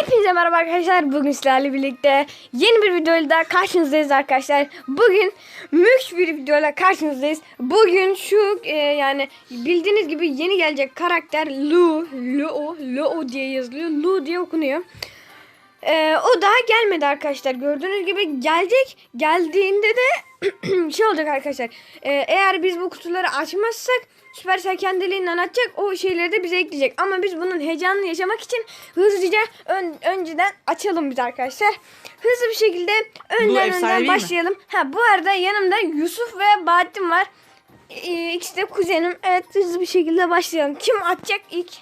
Hepinize merhaba arkadaşlar. Bugün sizlerle birlikte yeni bir videoyla daha karşınızdayız arkadaşlar. Bugün mülk bir videoyla karşınızdayız. Bugün şu e, yani bildiğiniz gibi yeni gelecek karakter Lu, Lu, Lu diye yazılıyor. Lu diye okunuyor. E, o daha gelmedi arkadaşlar. Gördüğünüz gibi gelecek. Geldiğinde de şey olacak arkadaşlar. E, eğer biz bu kutuları açmazsak Süpersel kendiliğinden açacak. O şeyleri de bize ekleyecek. Ama biz bunun heyecanını yaşamak için hızlıca ön- önceden açalım biz arkadaşlar. Hızlı bir şekilde önden önden mi? başlayalım. Ha bu arada yanımda Yusuf ve Bahattin var. Ee, İkisi de kuzenim. Evet hızlı bir şekilde başlayalım. Kim açacak ilk?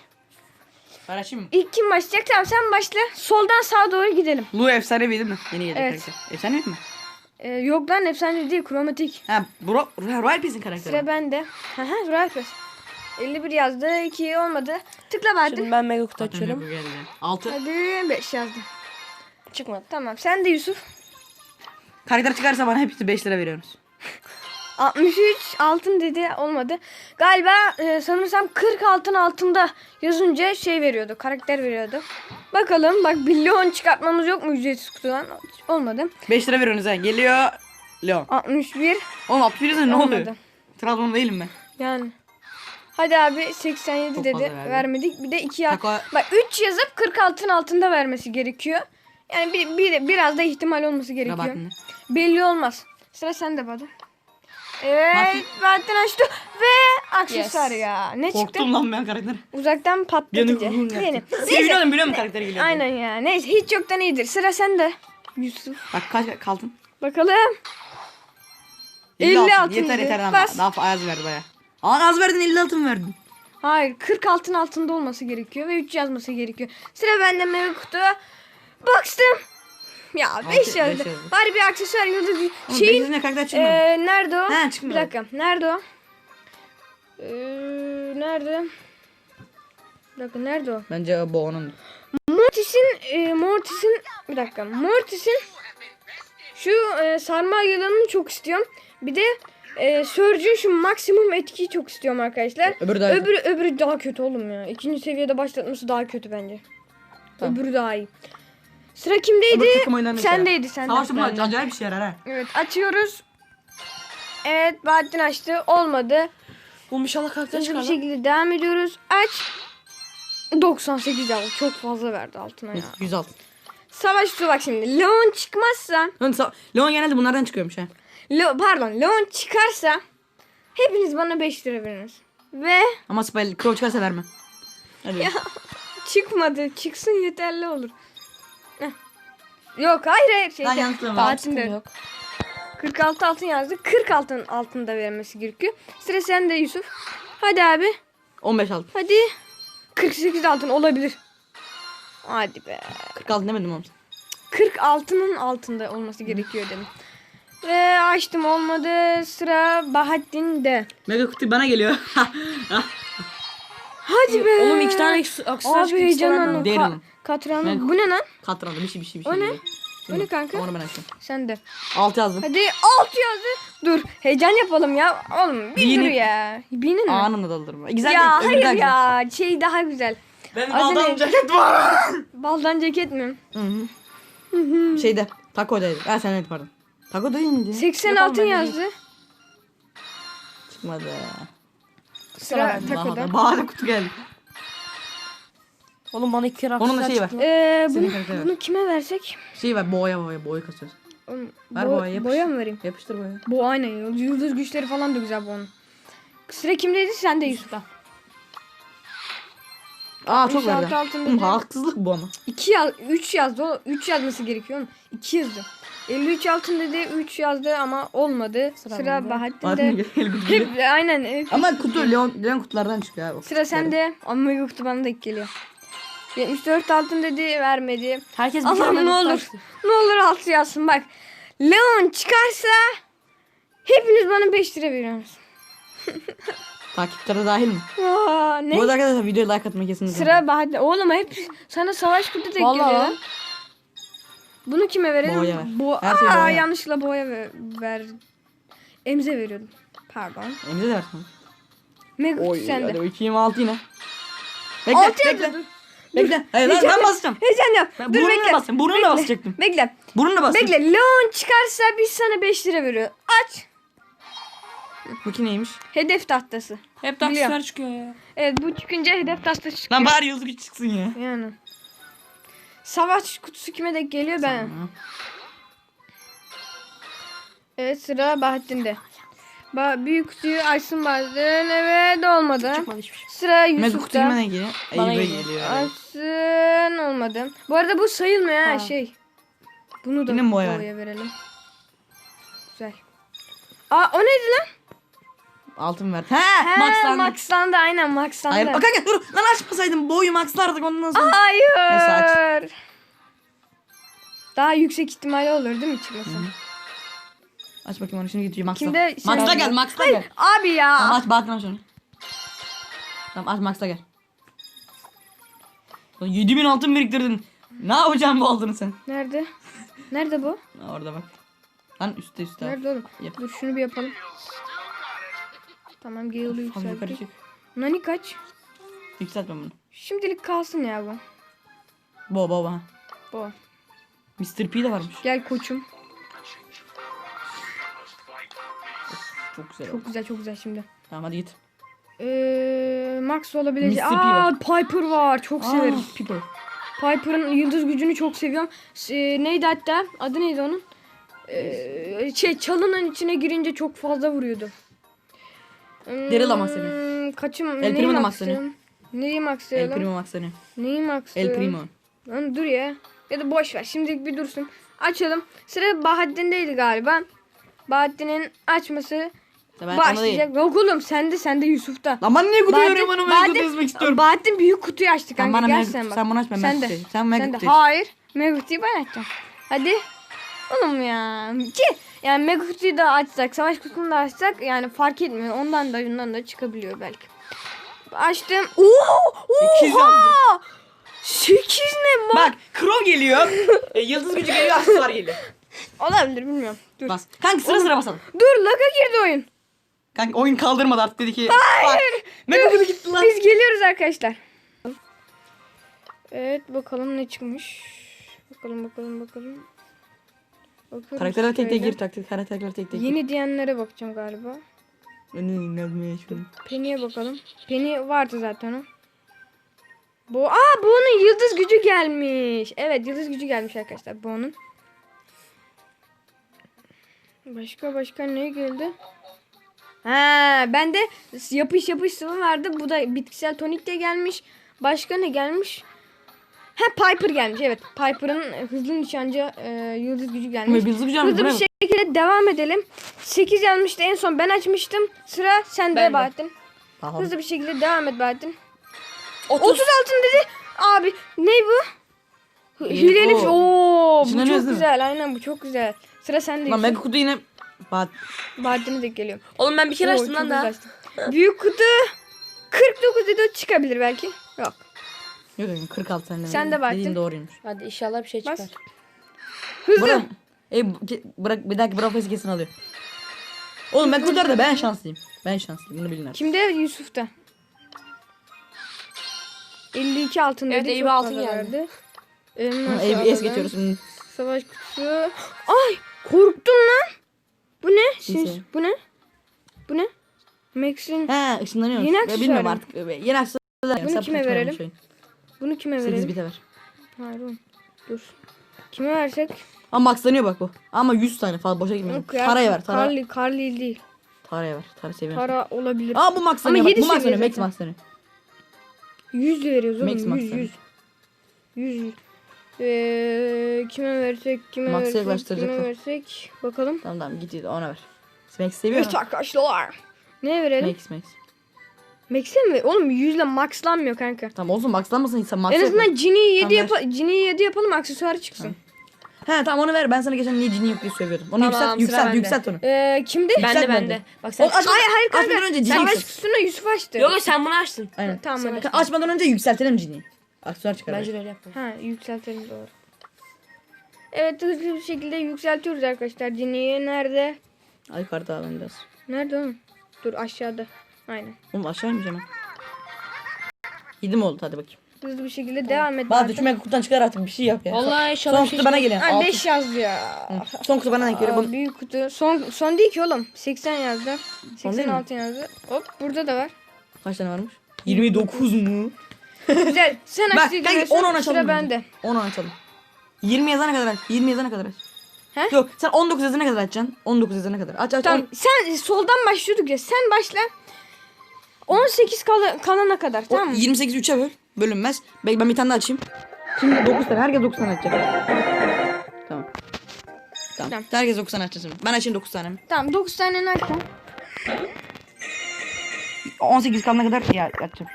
Ben açayım mı? İlk kim başlayacak? Tamam sen başla. Soldan sağa doğru gidelim. Lu efsanevi değil mi? Yeni gelecek Evet. karakter. Efsanevi mi? Ee, yok lan efsane değil kromatik. Ha, bro, Royal Piece'in karakteri. Sıra bende. Haha Royal Pass. 51 yazdı. 2 olmadı. Tıkla. Şimdi ben mega kutu Zaten açıyorum. bu geldi. Altı. Hadi 5 yazdım. Çıkmadı. Tamam sen de Yusuf. Karakter çıkarsa bana hepsi 5 lira veriyorsunuz. 63 altın dedi olmadı. Galiba e, sanırsam 40 altın altında yazınca şey veriyordu. Karakter veriyordu. Bakalım bak bir Leon çıkartmamız yok mu ücretsiz kutudan? Olmadı. 5 lira veriyorsunuz ha. Geliyor. Leon. 61 Oğlum 61 lira ne olmadı. oluyor? Trabzon değilim ben. Yani. Hadi abi 87 Çok dedi. verdi. Vermedik. Bir de 2 yaz. Tako- Bak 3 yazıp 40 altın altında vermesi gerekiyor. Yani bir, bir biraz da ihtimal olması gerekiyor. Belli olmaz. Sıra sende Badu. Evet, Bahattin. Açtı ve aksesuar Yes. ya. Ne çıktı? Korktum lan ben karakter. Uzaktan patlatıcı. yaptım. Neyse. Seviyordum biliyor musun karakteri geliyor. Aynen ya. Neyse hiç yoktan iyidir. Sıra sende. Yusuf. Bak kaç kaldın? Bakalım. 50 50 altın. altın Yeter dedi. yeter ama. Bas. Daha az verdi baya. Aa az verdin 50 altın verdin. Hayır 40 altın altında olması gerekiyor ve 3 yazması gerekiyor. Sıra bende meyve kutu. Baktım. Ya 5 beş yazdı. Bari bir aksesuar yıldız. Şeyin ne karakter çıkmıyor. Ee, nerede o? He, çıkmıyor. Bir dakika. Nerede o? Ee, nerede? Bir dakika nerede o? Bence bu onun. Mortis'in e, Mortis'in bir dakika. Mortis'in şu e, sarmal yılanını çok istiyorum. Bir de e, Surge'ün şu maksimum etkiyi çok istiyorum arkadaşlar. Öbürü daha öbürü, öbürü daha kötü oğlum ya. İkinci seviyede başlatması daha kötü bence. Tamam. Öbürü daha iyi. Sıra kimdeydi? Öbür takım oyunlarını Sendeydi sende. Savaş topu acayip bir şey yarar ha. Evet açıyoruz. Evet Bahattin açtı. Olmadı. Bu inşallah karakter Hızlı bir çıkar. lan. şekilde devam ediyoruz. Aç. 98 aldı. Çok fazla verdi altına ya. 100 altın. Savaş su bak şimdi. Leon çıkmazsa. Leon, sa- Leon genelde bunlardan çıkıyormuş ha. Le pardon. Leon çıkarsa. Hepiniz bana 5 lira veriniz. Ve Ama Spell Crow çıkarsa verme. Hadi. Ya. çıkmadı. Çıksın yeterli olur. Yok hayır hayır. Şey. Bahattin de. Yok. 46 altın yazdı. 40 altın altında vermesi gerekiyor. Sıra sende Yusuf. Hadi abi. 15 altın. Hadi. 48 altın olabilir. Hadi be. 40 altın demedim oğlum. 40 altının altında olması gerekiyor dedim. Ve açtım olmadı. Sıra Bahattin'de. Mega kutu bana geliyor. Hadi be. Oğlum iki tane aksesuar Abi çıktı. heyecanlandım. Değil Ka- oğlum. Katranı. Ben- Bu ne lan? Katrandı bir şey bir şey bir şey. O ne? geliyor. O ne kanka? Onu ben açtım. Sen de. 6 yazdım. Hadi alt yazdı. Dur. Heyecan yapalım ya. Oğlum bir Binin. dur ya. Binin mi? Anında daldırma. Güzel ya değil. öbürü hayır daha ya. Şey daha güzel. güzel. Ben Adı baldan ceket var. Baldan ceket mi? Hı hı. Şeyde. Taco'daydı. Ha sen evet pardon. Değil miydi? 80 Yapalım ben de. yazdı. Çıkmadı. Sıra Bahada, takoda. Bahada kutu geldi. Oğlum bana iki kere Onun da şeyi var. Ee, Senin bunu, karakter bunu kime versek? Şey var boya boya boya kasıyoruz. Oğlum, Ver bo- boya, yapıştır. boya mı vereyim? Yapıştır boya. Bu aynen. ya. Yıldız güçleri falan da güzel bu onun. Sıra kimdeydi? Sen de Yusuf'ta. Aa çok 66 verdi. altın Oğlum dedi. haksızlık bu ama. 2 yaz, 3 yazdı. O 3 yazması gerekiyor. oğlum. 2 yazdı. 53 altın dedi, 3 yazdı ama olmadı. Sıra, Sıra bende. Bahattin'de. Kutu. Hep aynen. hep- Ama kutu Leon, Leon kutulardan çıkıyor abi. Sıra sende. Ama yoktu bana da geliyor. 74 altın dedi, vermedi. Herkes bir Allah'ım ne kutu olur. açtı. Ne olur altı yazsın bak. Leon çıkarsa hepiniz bana 5 lira veriyorsunuz. Takipçilere dahil mi? Aa, ne? Bu arada arkadaşlar videoya like atmayı kesinlikle. Sıra Bahattin. Oğlum hep sana savaş kutu tek Vallahi geliyor. Bunu kime verelim? Ver. Bo Her şey Aa, boğaya. yanlışlıkla boya ver, ver. Emze veriyordum. Pardon. Emre de versin. Mega kutu Oy sende. hadi 226 yine. Bekle Altı bekle. yazdı. Bekle. Hayır lan ben basacağım. Heyecan yap. Ben Dur burnuna bekle. basacağım, burnuna Bekle. basacaktım. Bekle. Burnuna bas. Bekle. Leon çıkarsa biz sana 5 lira veriyor. Aç. Bu neymiş? Hedef tahtası. Hep taksitler çıkıyor ya. Evet bu çıkınca hedef tahtası çıkıyor. Lan bari yıldız güç çıksın ya. Yani. Savaş kutusu kime denk geliyor ben. Tamam. Evet sıra Bahattin'de. Ba büyük kutuyu açsın bazen. Evet olmadı. Çıkmadı hiçbir şey. Sıra Mega kutu Yusuf'ta. kime ne geliyor? Bana Eyüp'e geliyor. geliyor. evet. Açsın olmadı. Bu arada bu sayılmıyor ha, Ha. şey. Bunu da Yine mi boya boya verelim. Güzel. Aa o neydi lan? Altın ver. He, He, maxlandı. Max'landı aynen Max'landı. Hayır, bak kanka dur. Lan açmasaydım boyu maxlardık ondan sonra. Hayır. Neyse, aç. Daha yüksek ihtimali olur değil mi çıkması? Aç bakayım onu şimdi gidiyor maxla. Kimde şey Maxla gel, maxla gel. Abi ya. Tamam aç Bahattin aç onu. Tamam aç maxla gel. Lan 7000 altın biriktirdin. Ne yapacaksın bu altını sen? Nerede? Nerede bu? Orada bak. Lan üstte üstte. Nerede oğlum? Yap. Dur şunu bir yapalım. Tamam Gale'ı Tamam yukarı yükselttik. çık. Nani kaç? Yükseltme bunu. Şimdilik kalsın ya bu. Bo bo bo. Bu. Mr. P de varmış. Gel koçum. Çok güzel oldu. Çok güzel çok güzel şimdi. Tamam hadi git. Ee, Max olabilecek. Mr. P Aa var. Piper var. Çok severim. Aa, Piper. Piper'ın yıldız gücünü çok seviyorum. S- e, neydi hatta? Adı neydi onun? Ee, şey çalının içine girince çok fazla vuruyordu. Hmm, Daryl ama seni. Kaçım? El Primo da maxlanıyor. Neyi El maxlayalım? Primo maxlanıyor. Neyi El maxlayalım? Primo. Lan dur ya. Ya da boş ver. Şimdilik bir dursun. Açalım. Sıra Bahattin'deydi galiba. Bahattin'in açması Ben sana değil. başlayacak. Yok oğlum sende sende Yusuf'ta. Lan ben niye kutu Bahattin- görüyorum bana Bahattin- mega kutu ezmek istiyorum. Bahattin büyük kutuyu açtı Sen kanka. bana Gel mega sen bak. sen bunu aç, ben sen de. kutuyu. Sen mega sen de. kutuyu. Hayır. Mega kutuyu ben açacağım. Hadi. Oğlum ya. Ki yani mega kutuyu da açsak, savaş kutusunu da açsak yani fark etmiyor. Ondan da bundan da çıkabiliyor belki. Açtım. Oo! Oha! 8 ne bak? Bak Crow geliyor. e, yıldız gücü geliyor aksesuar geliyor. Olabilir bilmiyorum. Dur. Bas. Kanka sıra sıra basalım. Dur laga girdi oyun. Kanka oyun kaldırmadı artık dedi ki. Hayır. Mega kutu gitti lan. Biz geliyoruz arkadaşlar. Evet bakalım ne çıkmış. Bakalım bakalım bakalım. Bakıyoruz Karakterler tek tek şöyle. gir taktik. Karakterler tek tek gir. Yeni diyenlere bakacağım galiba. Önüne yazmaya şunu. Penny'e bakalım. Penny vardı zaten o. Bu aa bu onun yıldız gücü gelmiş. Evet yıldız gücü gelmiş arkadaşlar bu onun. Başka başka ne geldi? Ha bende yapış yapış sıvı vardı. Bu da bitkisel tonik de gelmiş. Başka ne gelmiş? Ha Piper gelmiş. Evet Piper'ın hızlı nişancı e, yıldız gücü gelmiş. Yıldız gücü Hızlı bir şekilde devam edelim. 8 gelmişti en son ben açmıştım. Sıra sende Ben de. Bahattin. Tamam. Hızlı bir şekilde devam et Bahattin. 30. 30 altın dedi. Abi ne bu? Hileli o. Oo, bu İçinden çok mı? güzel. Aynen bu çok güzel. Sıra sende. Lan mega kutu yine. Bak. Bahattin'e de geliyor. Oğlum ben bir kere Oo, açtım lan açtın. Büyük kutu 49 dedi o çıkabilir belki. Yok. Yok yok 46 tane. Sen de baktın. Dediğin doğruymuş. Hadi inşallah bir şey Bas. çıkar. Hızlı. Bırak. E, bırak bir dakika Brawl kesin alıyor. Oğlum ben kurtardı ben şanslıyım. Ben şanslıyım bunu bilin artık. Kimde? Yusuf'ta. 52 altın Evet, dedi. Eyüp çok altın geldi. verdi. Elmas Hı, E, alalım. es geçiyoruz. Hı. Savaş kutusu. Ay korktum lan. Bu ne? Siz, bu ne? Bu ne? Max'in. He ışınlanıyor. Yeni aksesuar Bilmiyorum artık. Yeni aksesuar. Bunu kime verelim? Bunu kime 8 verelim? bite ver. Hayır oğlum. Dur. Kime versek? Ama maxlanıyor bak bu. Ama 100 tane falan boşa gitmiyor. Yok ya, Taraya ver. Tara, Carly, Carly değil. taraya ver. Tara seviyorum. Para olabilir. Aa bu maxlanıyor. Ama bak. Bu maxlanıyor. Max maxlanıyor. 100 veriyoruz oğlum. Max 100 max 100. 100. Ee, kime versek? Kime Max'e versek? Kime versek? Bakalım. Tamam tamam git ona ver. Max seviyor Evet arkadaşlar. Ne verelim? Max Max. Max'e mi? Oğlum 100 ile maxlanmıyor kanka. Tamam olsun maxlanmasın insan max en azından yapma. Genie 7 Tamam, yap. Genie 7 yapalım aksesuarı çıksın. He tamam onu ver. Ben sana geçen niye cini yok diye söylüyordum. Onu Tamam, yükselt sıra yükselt bende. yükselt onu. Ee, kimdi? Bende Yükselt bende. bende. Bak sen. O, aç, Hayır hayır kanka. Açmadan önce cini Savaş yükselt. kutusunu Yusuf açtı. Yok yok sen bunu açtın. Aynen. Tamam hadi. Kanka, Açmadan önce yükseltelim ciniyi. Aksesuar çıkar. Bence de öyle yapalım. Ha yükseltelim doğru. Evet hızlı bir şekilde yükseltiyoruz arkadaşlar. Genie'yi nerede? Ay yukarıda alalım biraz. Nerede oğlum? Dur aşağıda. Aynen. Oğlum aşağı inmiş hemen. Yedi mi oldu hadi bakayım. Hızlı bir şekilde devam et. Bahadır şu mega kutudan çıkar artık bir şey yap ya. Vallahi inşallah Son bir şey kutu bana geliyor. Ha, Altı. 5 yazdı ya. Hı. Son kutu bana denk geliyor. Aa, Bunu- büyük kutu. Son son değil ki oğlum. 80 yazdı. Son değil mi? 86 yazdı. Hop burada da var. Kaç tane varmış? 29 mu? Güzel. Sen Bak açtın. kanka 10 10 açalım. Sıra bence. bende. 10 10 açalım. 20 yazana kadar aç. 20 yazana kadar aç. He? Yok sen 19 yazana kadar açacaksın. 19 yazana kadar. Aç aç. Tamam. on- Sen soldan başlıyorduk ya. Sen başla. 18 kal kalana kadar o tamam mı? 28 3'e böl. Bölünmez. Belki ben bir tane daha açayım. Şimdi 9 tane. Herkes 9 tane açacak. Tamam. Tamam. Tamam. Herkes 9 tane açacak şimdi. Ben açayım 9 tane. Tamam 9 tane açtım. 18 kalana kadar ya açacağım.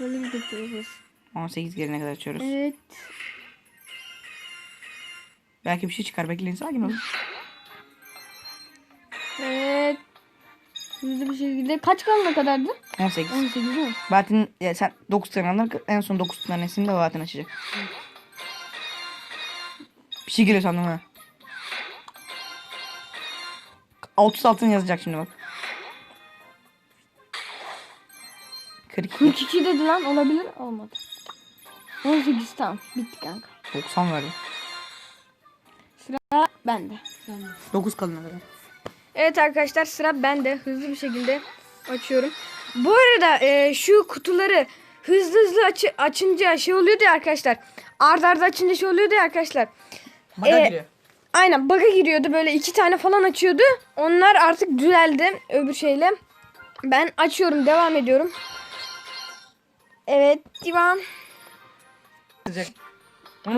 Böyle bir bakıyoruz. 18 gelene kadar açıyoruz. Evet. Belki bir şey çıkar. Bekleyin sakin olun. Hızlı bir şekilde kaç kalana kadardı? 18. 18 değil mi? Bahattin ya sen 9 tane alır. En son 9 tanesini de Bahattin açacak. Bir şey geliyor sandım ha. 36'ını yazacak şimdi bak. 42. 42 dedi lan olabilir olmadı. 18 tamam bitti kanka. 90 verdi. Sıra bende. 9 kalın kadar. Evet arkadaşlar sıra bende. Hızlı bir şekilde açıyorum. Bu arada e, şu kutuları hızlı hızlı açı, açınca şey oluyordu ya arkadaşlar. Arda arda açınca şey oluyordu ya arkadaşlar. Baka Ee, giriyor. Aynen bug'a giriyordu böyle iki tane falan açıyordu. Onlar artık düzeldi öbür şeyle. Ben açıyorum devam ediyorum. Evet devam.